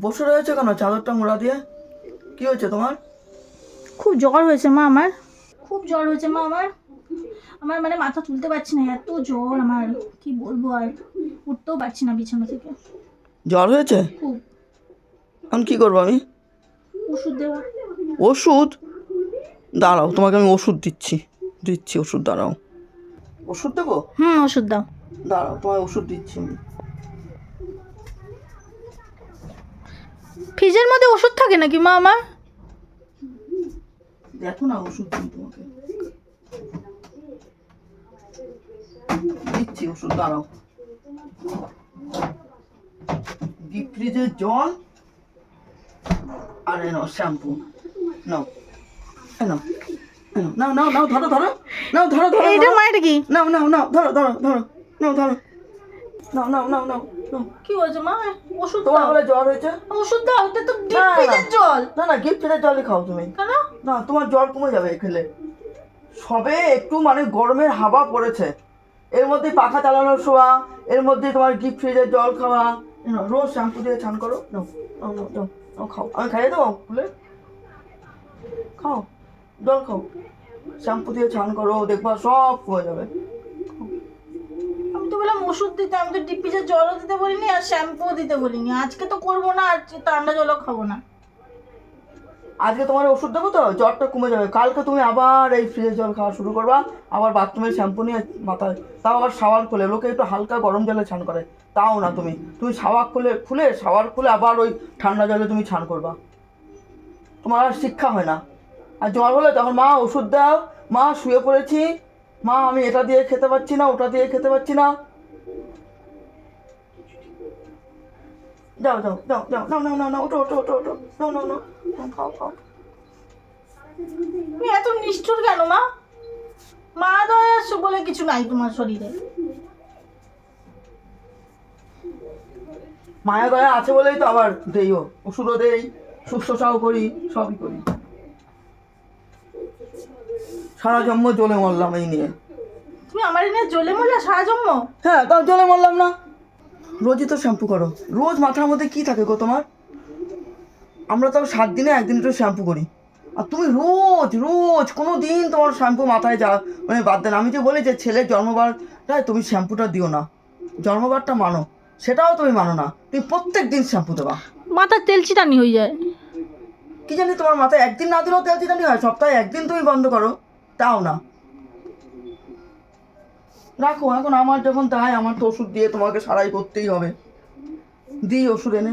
বসে রয়েছে কেন? চাদরটা মোড়া দিয়ে? কি হয়েছে তোমার? খুব জ্বর হয়েছে মা আমার। খুব জ্বর হয়েছে মা আমার। আমার মানে মাথা তুলতে পারছি না এত জ্বর আমার। কি বলব আর? উঠতেও পারছি না বিছানা থেকে। জ্বর হয়েছে? খুব। এখন কি করব আমি? ওষুধ দেওয়া। ওষুধ? দাঁড়াও তোমাকে আমি ওষুধ দিচ্ছি। দিচ্ছি ওষুধ দাঁড়াও। ওষুধ দেবো? হুম ওষুধ দাও। দাঁড়াও তোমায় ওষুধ দিচ্ছি আমি। ফ্রিজের মধ্যে ওষুধ থাকে নাকি মা আমার? দেখো না ওষুধ তোমাকে। দিচ্ছি ওষুধ দাঁড়াও। ডিপ ফ্রিজের জল আর নাও শ্যাম্পু নাও। নাও নাও। নাও নাও ধরো ধরো। নাও ধরো ধরো ধরো। মায়ের কি? নাও নাও নাও ধরো ধরো ধরো। নাও ধরো। নাও নাও নাও নাও নাও। কি হয়েছে মা? ওষুধ তোমার বলে জ্বর হয়েছে? ওষুধ দাও এটা তো না, না। জল। না না গিফট ফ্রিজের জলই খাও তুমি। কেন? না তোমার জ্বর কমে যাবে খেলে সবে একটু মানে গরমের হাওয়া পড়েছে। এর মধ্যে পাখা চালানোর শোয়া এর মধ্যে তোমার ডিপ ফ্রিজের জল খাওয়া। রোজ শ্যাম্পু দিয়ে স্নান করো। নাও নাও নাও নাও খাও। আমি খাইয়ে দেবো খুলে? খাও জল খাও। শ্যাম্পু দিয়ে স্নান করো দেখবা সব কমে যাবে। ওষুধ দিতে, আমি তো ডিপ ফ্রিজের জলও দিতে বলিনি আর শ্যাম্পুও দিতে বলিনি। আজকে তো করব না আর ঠান্ডা জলও খাব না। আজকে তোমার ওষুধ দেবো তো, জ্বরটা কমে যাবে। কালকে তুমি আবার এই ফ্রিজের জল খাওয়া শুরু করবা, আবার বাথরুমের শ্যাম্পু নিয়ে মাথায়, তাও আবার শাওয়ার খুলে, লোকে একটু হালকা গরম জলে স্নান করে, তাও না তুমি। তুমি শাওয়ার খুলে খুলে শাওয়ার খুলে আবার ওই ঠান্ডা জলে তুমি স্নান করবা। তোমার আর শিক্ষা হয় না। আর জ্বর হলে তখন, মা, ওষুধ দাও, মা, শুয়ে পড়েছি, মা, আমি এটা দিয়ে খেতে পাচ্ছি না, ওটা দিয়ে খেতে পাচ্ছি না। যাও যাও যাও যাও নাও নাও নাও নাও ওটো ওটো ওটো ওটো নাও নাও নাও, খাও খাও তুমি এত নিষ্ঠুর কেন মা মা দয়া বলে কিছু নাই তোমার শরীরে মায়া দয়া আছে বলেই তো আবার দেইও ওষুধও দেই শুশ্রূষাও করি সবই করি সারা জন্ম জ্বলে মরলাম এই নিয়ে তুমি আমার এনে জ্বলে মরলে সারা জন্ম হ্যাঁ তাও জ্বলে মরলাম না রোজই তো শ্যাম্পু করো। রোজ মাথার মধ্যে কি থাকে গো তোমার? আমরা তাও সাত দিনে একদিন একটু শ্যাম্পু করি। আর তুমি রোজ রোজ কোনো দিন তোমার শ্যাম্পু মাথায় যা মানে বাদ দেন। আমি যে বলি যে ছেলের জন্মবারটায় তুমি শ্যাম্পুটা দিও না। জন্মবারটা মানো সেটাও তুমি মানো না। তুমি প্রত্যেক দিন শ্যাম্পু দেবা। মাথার তেল চিটানি হয়ে যায়। কি জানি তোমার মাথায় একদিন না দিলেও তেল চিটানি হয় সপ্তাহে একদিন তুমি বন্ধ করো তাও না। রাখো, এখন আমার যখন তাই আমার তো ওষুধ দিয়ে তোমাকে সারাই করতেই হবে। দিই ওষুধ এনে।